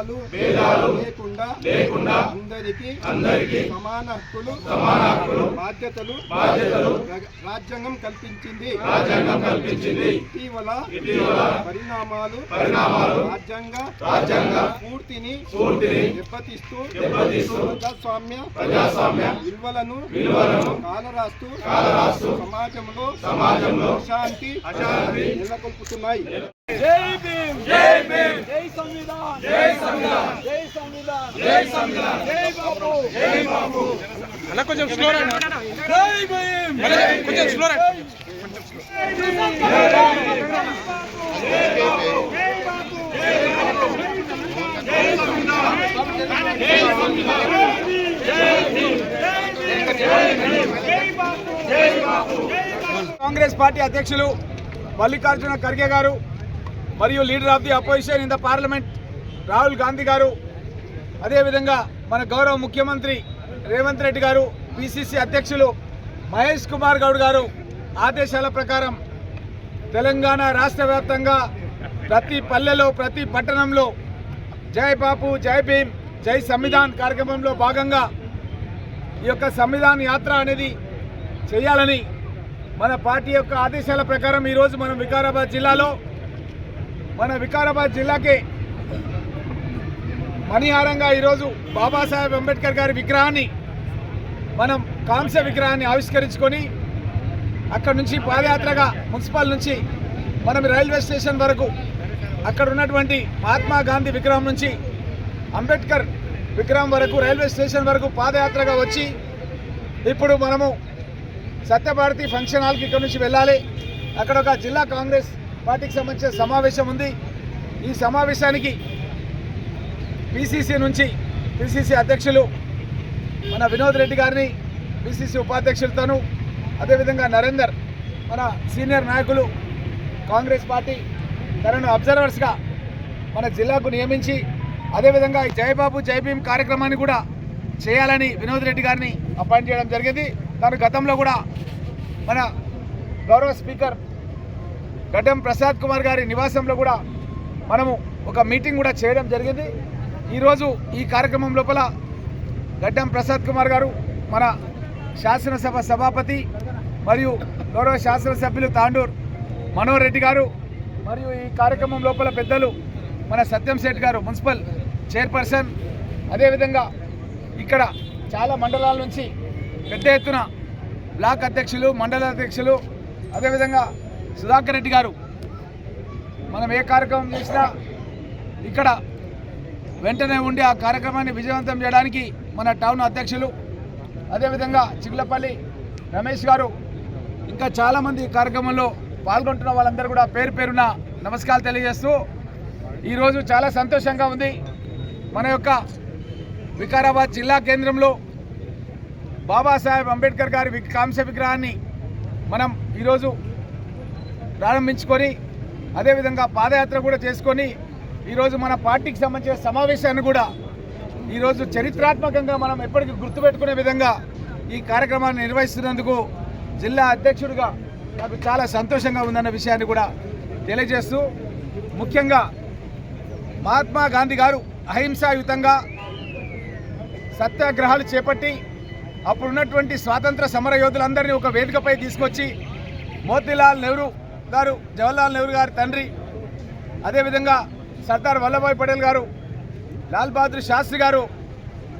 భేదాలు లేకుండా లేకుండా అందరికీ అందరికీ సమాన హక్కులు సమాన హక్కులు బాధ్యతలు బాధ్యతలు రాజ్యాంగం కల్పించింది. రాజ్యాంగం కల్పించింది. ఇటీవల ఇటీవల పరిణామాలు పరిణామాలు రాజ్యాంగ రాజ్యాంగ స్ఫూర్తిని స్ఫూర్తిని దెబ్బతీస్తూ దెబ్బతీస్తూ ప్రజాస్వామ్య ప్రజాస్వామ్య విలువలను విలువలను కాలరాస్తూ కాలరాస్తూ సమాజంలో సమాజంలో అశాంతి అశాంతి నెలకొల్పుతున్నాయి. జై భీమ్ జై భీమ్ జై సంవిధాన్ జై సంవిధాన్ జై సంవిధాన్ జై సంవిధాన్ జై బాబు జై బాబు జై భీమ్ కొంచెం స్లో కాంగ్రెస్ పార్టీ అధ్యక్షులు మల్లికార్జున ఖర్గే గారు మరియు leader of the opposition in the parliament Rahul Gandhi garu అదేవిధంగా మన గౌరవ ముఖ్యమంత్రి రేవంత్ రెడ్డి గారు పిసిసి అధ్యక్షులు మహేష్ కుమార్ గౌడ్ గారు ఆదేశాల ప్రకారం తెలంగాణ రాష్ట్ర వ్యాప్తంగా ప్రతి పల్లెలో ప్రతి పట్టణంలో జై బాపు జై భీమ్ జై సంవిధాన్ కార్యక్రమంలో భాగంగా ఈ యొక్క సంవిధాన్ యాత్ర అనేది చేయాలని మన పార్టీ యొక్క ఆదేశాల ప్రకారం ఈరోజు మనం వికారాబాద్ జిల్లాలో మన వికారాబాద్ జిల్లాకి మణిహారంగా ఈరోజు బాబాసాహెబ్ అంబేద్కర్ గారి విగ్రహాన్ని మనం కాంస్య విగ్రహాన్ని ఆవిష్కరించుకొని అక్కడ నుంచి పాదయాత్రగా మున్సిపల్ నుంచి మనం రైల్వే స్టేషన్ వరకు అక్కడ ఉన్నటువంటి మహాత్మా గాంధీ విగ్రహం నుంచి అంబేద్కర్ విగ్రహం వరకు రైల్వే స్టేషన్ వరకు పాదయాత్రగా వచ్చి ఇప్పుడు మనము సత్యభారతి ఫంక్షన్ హాల్కి ఇక్కడ నుంచి వెళ్ళాలి. అక్కడ ఒక జిల్లా కాంగ్రెస్ పార్టీకి సంబంధించిన సమావేశం ఉంది. ఈ సమావేశానికి పిసిసి నుంచి పిసిసి అధ్యక్షులు మన వినోద్ రెడ్డి గారిని పిసిసి ఉపాధ్యక్షులతోనూ అదేవిధంగా నరేందర్ మన సీనియర్ నాయకులు కాంగ్రెస్ పార్టీ తనను అబ్జర్వర్స్గా మన జిల్లాకు నియమించి అదేవిధంగా ఈ జయబాబు జయభీం కార్యక్రమాన్ని కూడా చేయాలని వినోద్ రెడ్డి గారిని అపాయింట్ చేయడం జరిగింది. తను గతంలో కూడా మన గౌరవ స్పీకర్ గడ్డం ప్రసాద్ కుమార్ గారి నివాసంలో కూడా మనము ఒక మీటింగ్ కూడా చేయడం జరిగింది. ఈరోజు ఈ కార్యక్రమం లోపల గడ్డం ప్రసాద్ కుమార్ గారు మన శాసనసభ సభాపతి మరియు గౌరవ శాసనసభ్యులు తాండూర్ మనోహర్ రెడ్డి గారు మరియు ఈ కార్యక్రమం లోపల పెద్దలు మన సత్యం శెట్టి గారు మున్సిపల్ చైర్పర్సన్. అదేవిధంగా ఇక్కడ చాలా మండలాల నుంచి పెద్ద ఎత్తున బ్లాక్ అధ్యక్షులు మండల అధ్యక్షులు అదేవిధంగా సుధాకర్ రెడ్డి గారు మనం ఏ కార్యక్రమం చేసినా ఇక్కడ వెంటనే ఉండి ఆ కార్యక్రమాన్ని విజయవంతం చేయడానికి మన టౌన్ అధ్యక్షులు అదేవిధంగా చిగులపల్లి రమేష్ గారు ఇంకా చాలామంది ఈ కార్యక్రమంలో పాల్గొంటున్న వాళ్ళందరూ కూడా పేరు పేరున నమస్కారాలు తెలియజేస్తూ ఈరోజు చాలా సంతోషంగా ఉంది. మన యొక్క వికారాబాద్ జిల్లా కేంద్రంలో బాబాసాహెబ్ అంబేద్కర్ గారి కాంస్య విగ్రహాన్ని మనం ఈరోజు ప్రారంభించుకొని అదేవిధంగా పాదయాత్ర కూడా చేసుకొని ఈరోజు మన పార్టీకి సంబంధించిన సమావేశాన్ని కూడా ఈరోజు చరిత్రాత్మకంగా మనం ఎప్పటికీ గుర్తుపెట్టుకునే విధంగా ఈ కార్యక్రమాన్ని నిర్వహిస్తున్నందుకు జిల్లా అధ్యక్షుడిగా నాకు చాలా సంతోషంగా ఉందన్న విషయాన్ని కూడా తెలియజేస్తూ ముఖ్యంగా మహాత్మా గాంధీ గారు అహింసాయుతంగా సత్యాగ్రహాలు చేపట్టి అప్పుడున్నటువంటి స్వాతంత్ర సమర యోధులందరినీ ఒక వేదికపై తీసుకొచ్చి మోతీలాల్ నెహ్రూ గారు జవహర్లాల్ నెహ్రూ గారి తండ్రి అదేవిధంగా సర్దార్ వల్లభాయ్ పటేల్ గారు లాల్ బహదూర్ శాస్త్రి గారు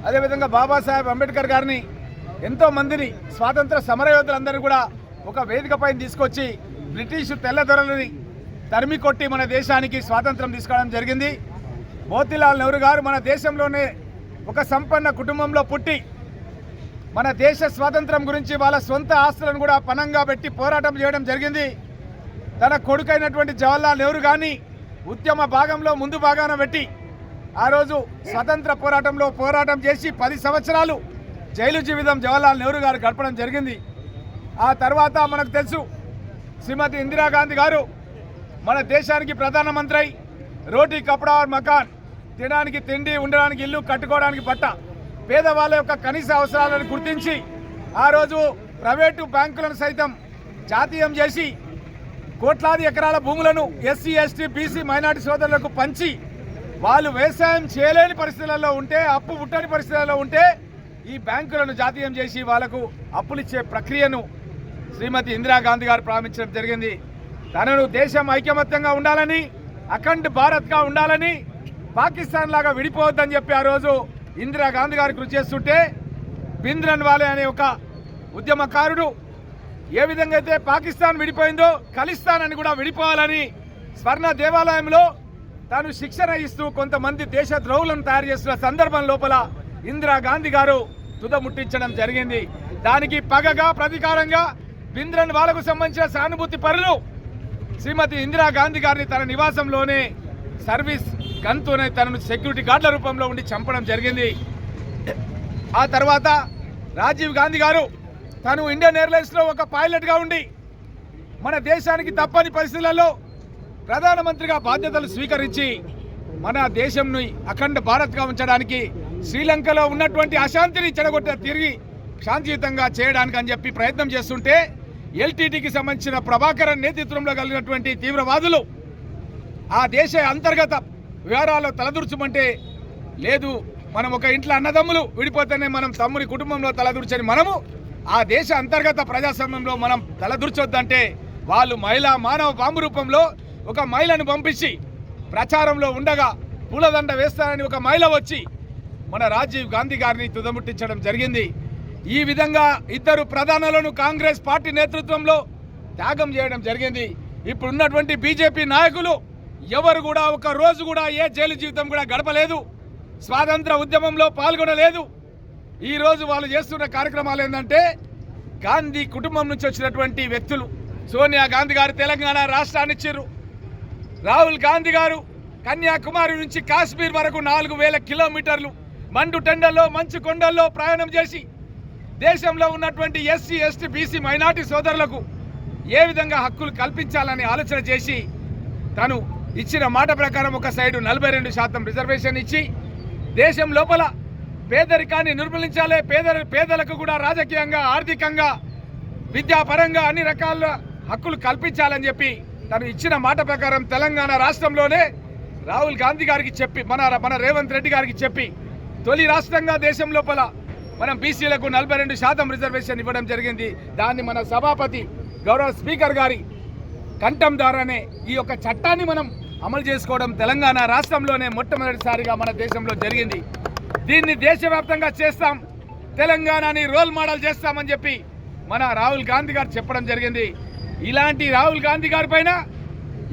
అదేవిధంగా బాబాసాహెబ్ అంబేద్కర్ గారిని ఎంతో మందిని స్వాతంత్ర సమరయోధులందరినీ కూడా ఒక వేదికపై తీసుకొచ్చి బ్రిటిష్ తెల్లదొరలని తరిమి కొట్టి మన దేశానికి స్వాతంత్రం తీసుకోవడం జరిగింది. మోతిలాల్ నెహ్రూ గారు మన దేశంలోనే ఒక సంపన్న కుటుంబంలో పుట్టి మన దేశ స్వాతంత్రం గురించి వాళ్ళ సొంత ఆస్తులను కూడా పణంగా పెట్టి పోరాటం చేయడం జరిగింది. తన కొడుకైనటువంటి జవహర్లాల్ నెహ్రూ కానీ ఉద్యమ భాగంలో ముందు భాగాన పెట్టి ఆ రోజు స్వతంత్ర పోరాటంలో పోరాటం చేసి పది సంవత్సరాలు జైలు జీవితం జవహర్లాల్ నెహ్రూ గారు గడపడం జరిగింది. ఆ తర్వాత మనకు తెలుసు శ్రీమతి ఇందిరాగాంధీ గారు మన దేశానికి ప్రధానమంత్రి అయి రోటీ కపడా మకాన్ తినడానికి తిండి ఉండడానికి ఇల్లు కట్టుకోవడానికి బట్ట పేదవాళ్ళ యొక్క కనీస అవసరాలను గుర్తించి ఆ రోజు ప్రైవేటు బ్యాంకులను సైతం జాతీయం చేసి కోట్లాది ఎకరాల భూములను ఎస్సీ ఎస్టీ బీసీ మైనార్టీ సోదరులకు పంచి వాళ్ళు వ్యవసాయం చేయలేని పరిస్థితులలో ఉంటే అప్పు పుట్టని పరిస్థితులలో ఉంటే ఈ బ్యాంకులను జాతీయం చేసి వాళ్ళకు అప్పులు ఇచ్చే ప్రక్రియను శ్రీమతి ఇందిరాగాంధీ గారు ప్రారంభించడం జరిగింది. తనను దేశం ఐకమత్యంగా ఉండాలని అఖండ్ భారత్గా ఉండాలని పాకిస్తాన్ లాగా విడిపోవద్దని చెప్పి ఆ రోజు ఇందిరాగాంధీ గారు కృషి చేస్తుంటే బింద్రన్ వాలే అనే ఒక ఉద్యమకారుడు ఏ విధంగా అయితే పాకిస్తాన్ విడిపోయిందో ఖలిస్తాన్ అని కూడా విడిపోవాలని స్వర్ణ దేవాలయంలో తాను శిక్షణ ఇస్తూ కొంతమంది దేశ ద్రోహులను తయారు చేస్తున్న సందర్భం లోపల ఇందిరాగాంధీ గారు తుదముట్టించడం జరిగింది. దానికి పగగా ప్రతీకారంగా బింద్రన్ వాళ్ళకు సంబంధించిన సానుభూతి పరులు శ్రీమతి ఇందిరాగాంధీ గారిని తన నివాసంలోనే సర్వీస్ గన్తోనే తనను సెక్యూరిటీ గార్డుల రూపంలో ఉండి చంపడం జరిగింది. ఆ తర్వాత రాజీవ్ గాంధీ గారు తను ఇండియన్ ఎయిర్లైన్స్లో ఒక పైలట్గా ఉండి మన దేశానికి తప్పని పరిస్థితులలో ప్రధానమంత్రిగా బాధ్యతలు స్వీకరించి మన దేశంని అఖండ భారత్గా ఉంచడానికి శ్రీలంకలో ఉన్నటువంటి అశాంతిని చెడగొట్ట తిరిగి శాంతియుతంగా చేయడానికి అని చెప్పి ప్రయత్నం చేస్తుంటే ఎల్టీటీకి సంబంధించిన ప్రభాకరన్ నేతృత్వంలో కలిగినటువంటి తీవ్రవాదులు ఆ దేశ అంతర్గత వివరాల్లో తలదూర్చమంటే లేదు మనం ఒక ఇంట్లో అన్నదమ్ములు విడిపోతేనే మనం తమ్ముని కుటుంబంలో తలదూర్చని మనము ఆ దేశ అంతర్గత ప్రజాస్వామ్యంలో మనం తలదూర్చొద్దంటే వాళ్ళు మహిళా మానవ బాంబు రూపంలో ఒక మహిళను పంపించి ప్రచారంలో ఉండగా పూలదండ వేస్తారని ఒక మహిళ వచ్చి మన రాజీవ్ గాంధీ గారిని తుదముట్టించడం జరిగింది. ఈ విధంగా ఇద్దరు ప్రధానులను కాంగ్రెస్ పార్టీ నేతృత్వంలో త్యాగం చేయడం జరిగింది. ఇప్పుడున్నటువంటి బీజేపీ నాయకులు ఎవరు కూడా ఒక రోజు కూడా ఏ జైలు జీవితం కూడా గడపలేదు. స్వాతంత్ర ఉద్యమంలో పాల్గొనలేదు. ఈరోజు వాళ్ళు చేస్తున్న కార్యక్రమాలు ఏంటంటే గాంధీ కుటుంబం నుంచి వచ్చినటువంటి వ్యక్తులు. సోనియా గాంధీ గారు తెలంగాణ రాష్ట్రాన్ని ఇచ్చారు. రాహుల్ గాంధీ గారు కన్యాకుమారి నుంచి కాశ్మీర్ వరకు నాలుగు వేల కిలోమీటర్లు మండు టెండల్లో మంచు కొండల్లో ప్రయాణం చేసి దేశంలో ఉన్నటువంటి ఎస్సీ ఎస్టీ బీసీ మైనార్టీ సోదరులకు ఏ విధంగా హక్కులు కల్పించాలని ఆలోచన చేసి తను ఇచ్చిన మాట ప్రకారం ఒక సైడు నలభై రెండు శాతం రిజర్వేషన్ ఇచ్చి దేశం లోపల పేదరికాన్ని నిర్మూలించాలి. పేద పేదలకు కూడా రాజకీయంగా ఆర్థికంగా విద్యాపరంగా అన్ని రకాల హక్కులు కల్పించాలని చెప్పి తను ఇచ్చిన మాట ప్రకారం తెలంగాణ రాష్ట్రంలోనే రాహుల్ గాంధీ గారికి చెప్పి మన మన రేవంత్ రెడ్డి గారికి చెప్పి తొలి రాష్ట్రంగా దేశం లోపల మనం బీసీలకు నలభై రెండు శాతం రిజర్వేషన్ ఇవ్వడం జరిగింది. దాన్ని మన సభాపతి గౌరవ స్పీకర్ గారి కంఠం ద్వారానే ఈ యొక్క చట్టాన్ని మనం అమలు చేసుకోవడం తెలంగాణ రాష్ట్రంలోనే మొట్టమొదటిసారిగా మన దేశంలో జరిగింది. దీన్ని దేశవ్యాప్తంగా చేస్తాం. తెలంగాణని రోల్ మోడల్ చేస్తామని చెప్పి మన రాహుల్ గాంధీ గారు చెప్పడం జరిగింది. ఇలాంటి రాహుల్ గాంధీ గారి పైన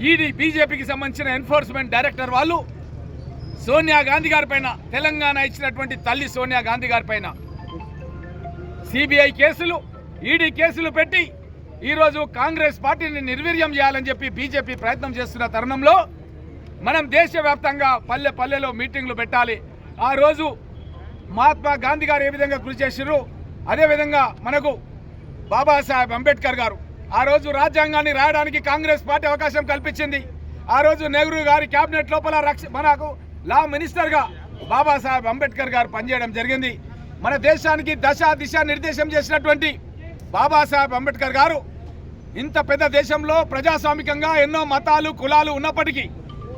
ఈడీ బీజేపీకి సంబంధించిన ఎన్ఫోర్స్మెంట్ డైరెక్టర్ వాళ్ళు సోనియా గాంధీ గారి పైన తెలంగాణ ఇచ్చినటువంటి తల్లి సోనియా గాంధీ గారి పైన సిబిఐ కేసులు ఈడీ కేసులు పెట్టి ఈరోజు కాంగ్రెస్ పార్టీని నిర్వీర్యం చేయాలని చెప్పి బీజేపీ ప్రయత్నం చేస్తున్న తరుణంలో మనం దేశవ్యాప్తంగా పల్లె పల్లెలో మీటింగ్లు పెట్టాలి. ఆ రోజు మహాత్మా గాంధీ గారు ఏ విధంగా కృషి చేసిర్రు అదేవిధంగా మనకు బాబాసాహెబ్ అంబేద్కర్ గారు ఆ రోజు రాజ్యాంగాన్ని రాయడానికి కాంగ్రెస్ పార్టీ అవకాశం కల్పించింది. ఆ రోజు నెహ్రూ గారి కేబినెట్ లోపల రక్ష మనకు లా మినిస్టర్గా బాబాసాహెబ్ అంబేద్కర్ గారు పనిచేయడం జరిగింది. మన దేశానికి దశ దిశ నిర్దేశం చేసినటువంటి బాబాసాహెబ్ అంబేద్కర్ గారు ఇంత పెద్ద దేశంలో ప్రజాస్వామికంగా ఎన్నో మతాలు కులాలు ఉన్నప్పటికీ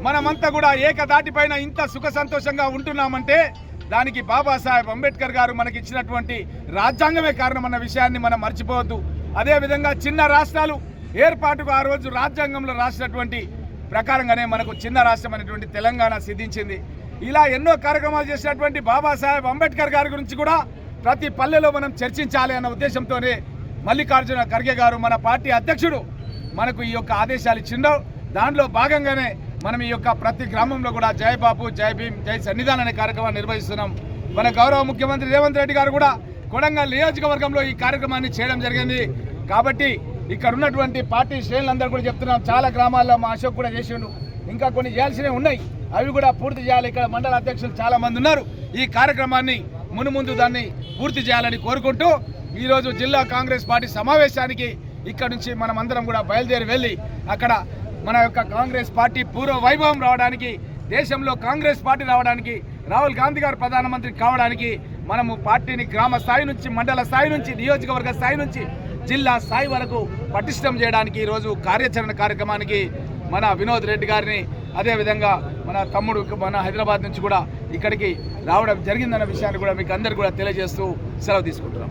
మనమంతా కూడా ఏకదాటిపైన ఇంత సుఖ సంతోషంగా ఉంటున్నామంటే దానికి బాబాసాహెబ్ అంబేద్కర్ గారు మనకి ఇచ్చినటువంటి రాజ్యాంగమే కారణమన్న విషయాన్ని మనం మర్చిపోవద్దు. అదేవిధంగా చిన్న రాష్ట్రాలు ఏర్పాటుకు ఆ రోజు రాజ్యాంగంలో రాసినటువంటి ప్రకారంగానే మనకు చిన్న రాష్ట్రం అనేటువంటి తెలంగాణ సిద్ధించింది. ఇలా ఎన్నో కార్యక్రమాలు చేసినటువంటి బాబాసాహెబ్ అంబేద్కర్ గారి గురించి కూడా ప్రతి పల్లెలో మనం చర్చించాలి అన్న ఉద్దేశంతోనే మల్లికార్జున ఖర్గే గారు మన పార్టీ అధ్యక్షుడు మనకు ఈ యొక్క ఆదేశాలు ఇచ్చిండో దాంట్లో భాగంగానే మనం ఈ యొక్క ప్రతి గ్రామంలో కూడా జై బాపు జై భీమ్ జై సన్నిధాన్ అనే కార్యక్రమాన్ని నిర్వహిస్తున్నాం. మన గౌరవ ముఖ్యమంత్రి రేవంత్ రెడ్డి గారు కూడా కొడంగల్ నియోజకవర్గంలో ఈ కార్యక్రమాన్ని చేయడం జరిగింది. కాబట్టి ఇక్కడ ఉన్నటువంటి పార్టీ శ్రేణులందరూ కూడా చెప్తున్నాం చాలా గ్రామాల్లో మా అశోక్ కూడా చేసిండు. ఇంకా కొన్ని చేయాల్సినవి ఉన్నాయి. అవి కూడా పూర్తి చేయాలి. ఇక్కడ మండల అధ్యక్షులు చాలా మంది ఉన్నారు. ఈ కార్యక్రమాన్ని మునుముందు దాన్ని పూర్తి చేయాలని కోరుకుంటూ ఈరోజు జిల్లా కాంగ్రెస్ పార్టీ సమావేశానికి ఇక్కడ నుంచి మనం అందరం కూడా బయలుదేరి వెళ్ళి అక్కడ మన యొక్క కాంగ్రెస్ పార్టీ పూర్వ వైభవం రావడానికి దేశంలో కాంగ్రెస్ పార్టీ రావడానికి రాహుల్ గాంధీ గారు ప్రధానమంత్రి కావడానికి మనము పార్టీని గ్రామ స్థాయి నుంచి మండల స్థాయి నుంచి నియోజకవర్గ స్థాయి నుంచి జిల్లా స్థాయి వరకు పటిష్టం చేయడానికి ఈరోజు కార్యాచరణ కార్యక్రమానికి మన వినోద్ రెడ్డి గారిని అదేవిధంగా మన తమ్ముడు మన హైదరాబాద్ నుంచి కూడా ఇక్కడికి రావడం జరిగిందన్న విషయాన్ని కూడా మీకు అందరు కూడా తెలియజేస్తూ సెలవు తీసుకుంటున్నాం.